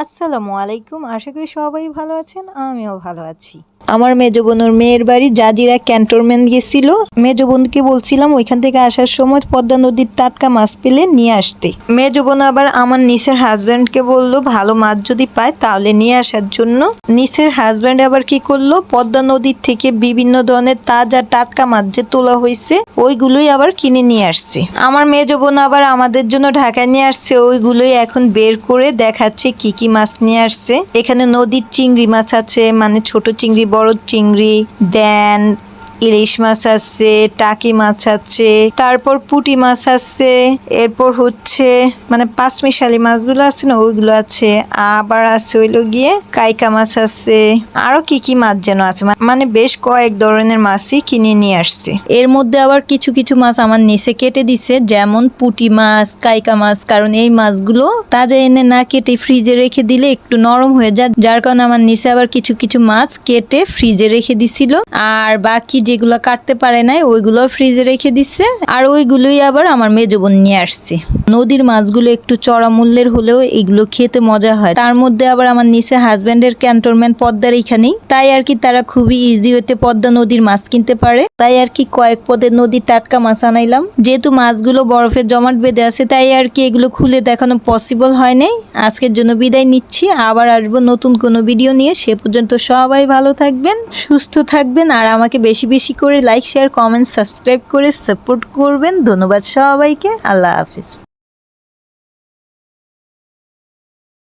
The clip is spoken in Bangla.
আসসালামু আলাইকুম। আশা করি সবাই ভালো আছেন, আমিও ভালো আছি। আমার মেজ বোনুর মেয়ের বাড়ি জাজিরা ক্যান্টনমেন্ট গেছিল। মেজ বোনকে বলছিলাম ওইখান থেকে আসার সময় পদ্মা নদীর টাটকা মাছ পেলে নিয়ে আসতে। মেজ বোন আবার আমার নিসের হাজব্যান্ডকে বলল, ভালো মাছ যদি পায় তাহলে নিয়ে আসার জন্য। নিসের হাজব্যান্ড আবার কি করল, পদ্মা নদীর থেকে বিভিন্ন ধরনের তাজা টাটকা মাছ যে তোলা হয়েছে, ওইগুলোই আবার কিনে নিয়ে আসছে। আমার মেজ বোন আবার আমাদের জন্য ঢাকায় নিয়ে আসছে, ওইগুলোই এখন বের করে দেখাচ্ছে কি কি মাছ নিয়ে আসছে? এখানে নদীর চিংড়ি মাছ আছে মানে ছোট চিংড়ি বড় চিংড়ি দেন ইলিশ মাছ আছে, টাকি মাছ আছে, তারপর পুঁটি মাছ আছে, এরপর হচ্ছে মানে পাঁচমিশালি মাছগুলো আছে না, ওইগুলো আছে। আবার আছে হইল গিয়ে কাইকা মাছ আছে। আরও কি কি মাছ যেন আছে? মানে বেশ কয়েক ধরনের মাছই কিনে নিয়ে আসছে। এর মধ্যে আবার কিছু কিছু মাছ আমার নিচে কেটে দিছে, যেমন পুঁটি মাছ, কাইকা মাছ, কারণ এই মাছগুলো তাজা এনে না কেটে ফ্রিজে রেখে দিলে একটু নরম হয়ে যায়। যার কারণে আমার নিচে আবার কিছু কিছু মাছ কেটে ফ্রিজে রেখে দিছিল। আর বাকি যেগুলো কাটতে পারে নাই, ওইগুলো ফ্রিজে রেখে দিচ্ছে আর ওইগুলোই আবার আমার মেজ বোন নিয়ে আসছে। নদীর মাছগুলো একটু চড়া মূল্যের হলেও এগুলো খেতে মজা হয়। তার মধ্যে আবার আমার নিচে হাজব্যান্ডের ক্যান্টনমেন্ট পদ্মার এইখানেই তাই আর কি তারা খুবই ইজি হতে পদ্মা নদীর মাছ কিনতে পারে। তাই আর কি কয়েক পদের নদীর টাটকা মাছ আনাইলাম। যেহেতু মাছগুলো বরফের জমাট বেঁধে আছে, তাই আর কি এগুলো খুলে দেখানো পসিবল হয় নাই। আজকের জন্য বিদায় নিচ্ছি। আবার আসব নতুন কোনো ভিডিও নিয়ে। সে পর্যন্ত সবাই ভালো থাকবেন, সুস্থ থাকবেন, আর আমাকে বেশি বেশি বেশি করে লাইক শেয়ার কমেন্ট সাবস্ক্রাইব করে সাপোর্ট করবেন। ধন্যবাদ সবাইকে। আল্লাহ হাফিজ।